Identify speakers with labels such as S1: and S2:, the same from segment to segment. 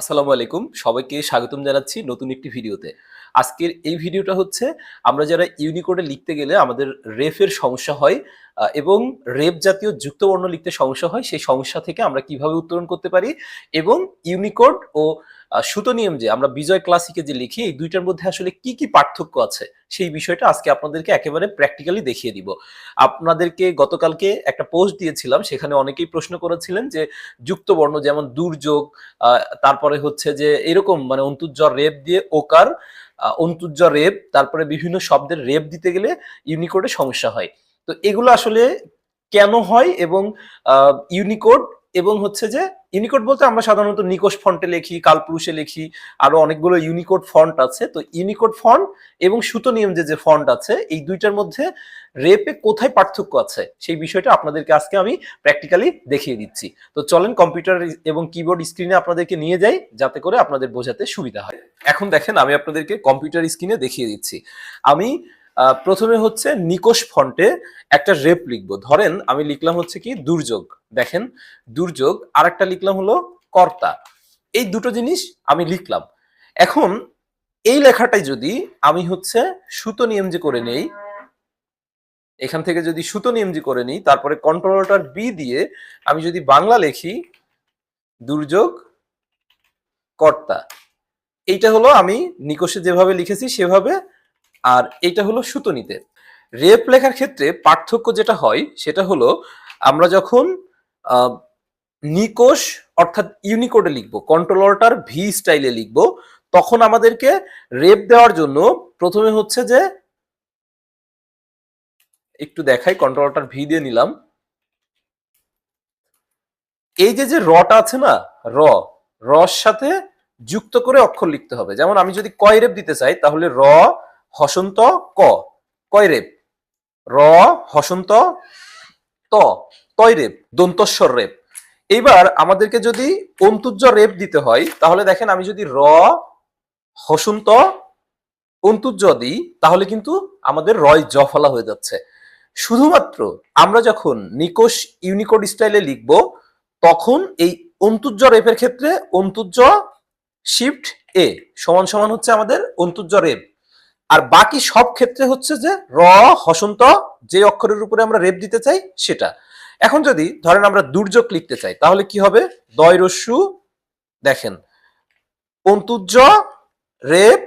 S1: আসসালামু আলাইকুম। সবাইকে স্বাগতম জানাচ্ছি নতুন একটি ভিডিওতে। আজকের এই ভিডিওটা হচ্ছে, আমরা যারা ইউনিকোডে লিখতে গেলে আমাদের রেফের সমস্যা হয় এবং রেপ জাতীয় যুক্তবর্ণ লিখতে সমস্যা হয়, সেই সমস্যা থেকে আমরা কীভাবে উত্তরণ করতে পারি এবং ইউনিকোড ও আহ, সুতো নিয়ম যে আমরা বিজয় ক্লাসিকে যে লিখি এই দুইটার মধ্যে আসলে কি কি পার্থক্য আছে? সেই বিষয়টা আজকে আপনাদেরকে একেবারে প্র্যাকটিক্যালি দেখিয়ে দিব। আপনাদেরকে গতকালকে একটা পোস্ট দিয়েছিলাম সেখানে অনেকেই প্রশ্ন করেছিলেন যে যুক্তবর্ণ যেমন দুর্যোগ তারপরে হচ্ছে যে এরকম মানে অন্তুজ্জ্বর রেপ দিয়ে ওকার অন্তুজ্জ্বর রেপ তারপরে বিভিন্ন শব্দের রেপ দিতে গেলে ইউনিকোডে সমস্যা হয়। তো এগুলো আসলে কেন হয় এবং ইউনিকোড এবং হচ্ছে যে ইউনিকোড বলতে আমরা সাধারণত নিকোষ ফন্টে লিখি, কালপুরুষে লিখি, আরও অনেকগুলো ইউনিকোড ফন্ট আছে। তো ইউনিকোড ফন্ট এবং সুতো নিয়ম যে যে ফন্ট আছে, এই দুইটার মধ্যে রেপে কোথায় পার্থক্য আছে, সেই বিষয়টা আপনাদেরকে আজকে আমি প্র্যাকটিক্যালি দেখিয়ে দিচ্ছি। তো চলেন কম্পিউটার এবং কিবোর্ড স্ক্রিনে আপনাদেরকে নিয়ে যাই, যাতে করে আপনাদের বোঝাতে সুবিধা হয়। এখন দেখেন আমি আপনাদেরকে কম্পিউটার স্ক্রিনে দেখিয়ে দিচ্ছি। আমি প্রথমে হচ্ছে নিকোষ ফন্টে একটা রেপ লিখব। ধরেন আমি লিখলাম হচ্ছে কি, দুর্যোগ। দেখেন, দুর্যোগ আর একটা লিখলাম হলো কর্তা। এই দুটো জিনিস আমি লিখলাম। এখন এই লেখাটাই যদি আমি হচ্ছে সুতো নিয়ম যে করে নেই, এখান থেকে যদি সুতো নিয়ম যে করে নিই, তারপরে কন্ট্রোলটার বি দিয়ে আমি যদি বাংলা লিখি, দুর্যোগ, কর্তা। এইটা হলো আমি নিকষে যেভাবে লিখেছি, সেভাবে আর এটা হলো সুতনিতে। রেপ লেখার ক্ষেত্রে পার্থক্য যেটা হয়, সেটা হলো আমরা যখন নিকোষ অর্থাৎ ইউনিকোডে লিখব, কন্ট্রোলারটার ভি স্টাইলে লিখব, তখন আমাদেরকে রেপ দেওয়ার জন্য প্রথমে হচ্ছে যে একটু দেখাই, কন্ট্রোলারটার ভি দিয়ে নিলাম। এই যে যে রটা আছে না, র, রর সাথে যুক্ত করে অক্ষর লিখতে হবে। যেমন আমি যদি কয় রেপ দিতে চাই, তাহলে র হসন্ত ক। কয় রেপ? র, হসন্ত ত। তয় রেপ, দন্তস্বর রেপ। এইবার আমাদেরকে যদি অন্তুজ্জ রেপ দিতে হয়, তাহলে দেখেন আমি যদি র, হসন্ত অন্তুজ্জ দিই, তাহলে কিন্তু আমাদের রয় জ ফলা হয়ে যাচ্ছে। শুধুমাত্র আমরা যখন নিকোষ ইউনিকোড স্টাইলে লিখব, তখন এই অন্তুজ্জ রেপের ক্ষেত্রে অন্তুজ্জ শিফট এ সমান সমান হচ্ছে আমাদের অন্তুজ্জ রেপ। আর বাকি সব ক্ষেত্রে হচ্ছে যে র, হসন্ত, যে অক্ষরের উপরে আমরা রেপ দিতে চাই, সেটা। এখন যদি ধরেন আমরা দুর্যোগ লিখতে চাই, তাহলে কি হবে? দয় রস্যু দেখেন, অন্তুজ্জ, রেপ,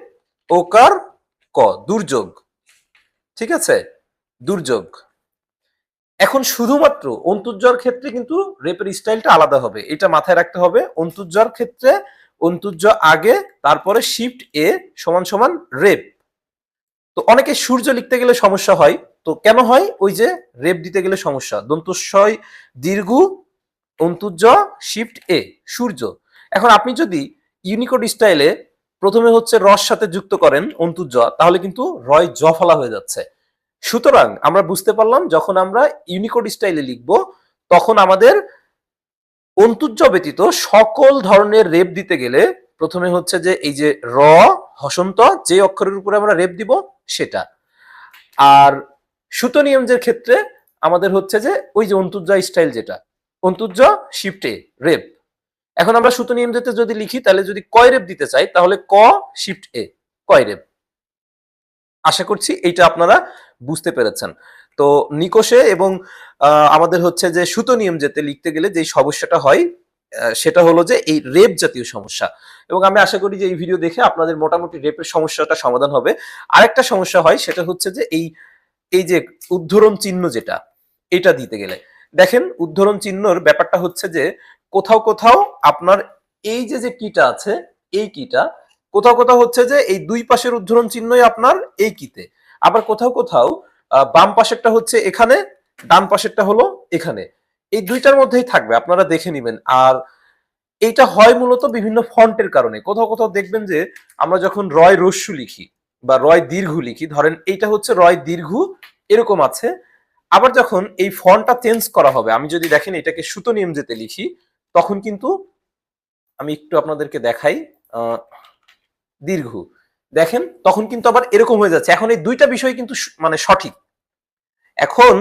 S1: ওকার, ক, দুর্যোগ। ঠিক আছে? দুর্যোগ। এখন শুধুমাত্র অন্তুজ্জর ক্ষেত্রে কিন্তু রেপের স্টাইলটা আলাদা হবে। এটা মাথায় রাখতে হবে, অন্তুজ্জর ক্ষেত্রে অন্তুজ্জ আগে, তারপরে শিফট এ সমান সমান রেপ। তো অনেকে সূর্য লিখতে গেলে সমস্যা হয়। তো কেন হয়? ওই যে রেপ দিতে গেলে সমস্যা। দন্তস্বয় দীর্ঘ অন্তুজ্জ শিফট এ সূর্য। এখন আপনি যদি ইউনিকোড স্টাইলে প্রথমে হচ্ছে রস সাথে যুক্ত করেন অন্তুজ্জ তাহলে কিন্তু রয় জ ফলা হয়ে যাচ্ছে। সুতরাং আমরা বুঝতে পারলাম, যখন আমরা ইউনিকোড স্টাইলে লিখব, তখন আমাদের অন্তুজ্জ ব্যতীত সকল ধরনের রেপ দিতে গেলে প্রথমে হচ্ছে যে এই যে র, হসন্ত, যে অক্ষরের উপরে আমরা রেপ দিব সেটা। আর সুতো নিয়মজের ক্ষেত্রে আমাদের হচ্ছে যে ওই যে অন্তুজ্জা স্টাইল যেটা অন্তুজ্জ শিফটে রেপ এখন আমরা সুতো নিয়ম যেতে যদি লিখি, তাহলে যদি কয় রেপ দিতে চাই, তাহলে ক শিফট এ কয় রেপ আশা করছি এইটা আপনারা বুঝতে পেরেছেন। তো নিকোষে এবং আমাদের হচ্ছে যে সুতো নিয়ম যেতে লিখতে গেলে যে সমস্যাটা হয় সেটা হলো যে এই রেপ জাতীয় সমস্যা। এবং আমি আশা করি যে এই ভিডিও দেখে আপনাদের মোটামুটি রেপের সমস্যাটা সমাধান হবে। আরেকটা সমস্যা হয়, সেটা হচ্ছে যে এই এই যে উদ্ধরণ চিহ্ন যেটা, এটা দিতে গেলে। দেখেন, উদ্ধরণ চিহ্নর ব্যাপারটা হচ্ছে যে কোথাও কোথাও আপনার এই যে যে কিটা আছে, এই কিটা, কোথাও কোথাও হচ্ছে যে এই দুই পাশের উদ্ধরণ চিহ্নই আপনার এই কিতে। আবার কোথাও কোথাও বাম পাশেরটা হচ্ছে এখানে, ডান পাশেরটা হলো এখানে। এই দুইটার মধ্যেই থাকবে, আপনারা দেখে নেবেন। আর এইটা হয় মূলত বিভিন্ন ফন্টের কারণে। কোথাও কোথাও দেখবেন যে, আমরা যখন রয় রস্যু লিখি বা রয় দীর্ঘ লিখি, ধরেন এইটা হচ্ছে রয় দীর্ঘ, এরকম আছে। আবার যখন এই ফন্টটা চেঞ্জ করা হবে, আমি যদি দেখেন এটাকে সুতো নিয়ম যেতে লিখি, তখন কিন্তু আমি একটু আপনাদেরকে দেখাই দীর্ঘ। দেখেন, তখন কিন্তু আবার এরকম হয়ে যাচ্ছে। এখন এই দুইটা বিষয় কিন্তু মানে সঠিক। এখন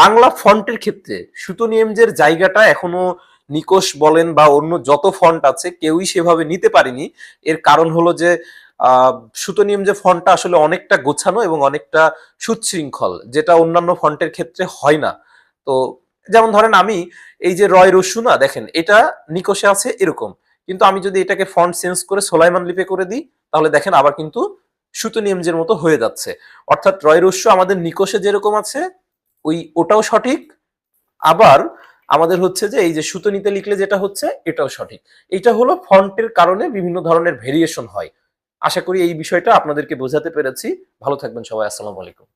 S1: বাংলা ফন্টের ক্ষেত্রে সুতো নিয়মজের জায়গাটা এখনও নিকোষ বলেন বা অন্য যত ফন্ট আছে কেউই সেভাবে নিতে পারেনি। এর কারণ হলো যে সুতোনিয়ম যে ফন্টটা আসলে অনেকটা গোছানো এবং অনেকটা সুশৃঙ্খল, যেটা অন্যান্য ফন্টের ক্ষেত্রে হয় না। তো যেমন ধরেন আমি এই যে রয় রস্যু না দেখেন এটা নিকোষে আছে এরকম। কিন্তু আমি যদি এটাকে ফন্ট চেঞ্জ করে সোলাইমান লিপে করে দিই, তাহলে দেখেন আবার কিন্তু সুতোনিয়মজের মতো হয়ে যাচ্ছে। অর্থাৎ রয়ের উৎস আমাদের নিকোষে যেরকম আছে, ওই ওটাও সঠিক। আবার আমাদের হচ্ছে যে এই যে সুতনিতে লিখলে যেটা হচ্ছে, এটাও সঠিক। এটা হলো ফন্টের কারণে বিভিন্ন ধরনের ভেরিয়েশন হয়। আশা করি এই বিষয়টা আপনাদেরকে বোঝাতে পেরেছি। ভালো থাকবেন সবাই। আসসালামু আলাইকুম।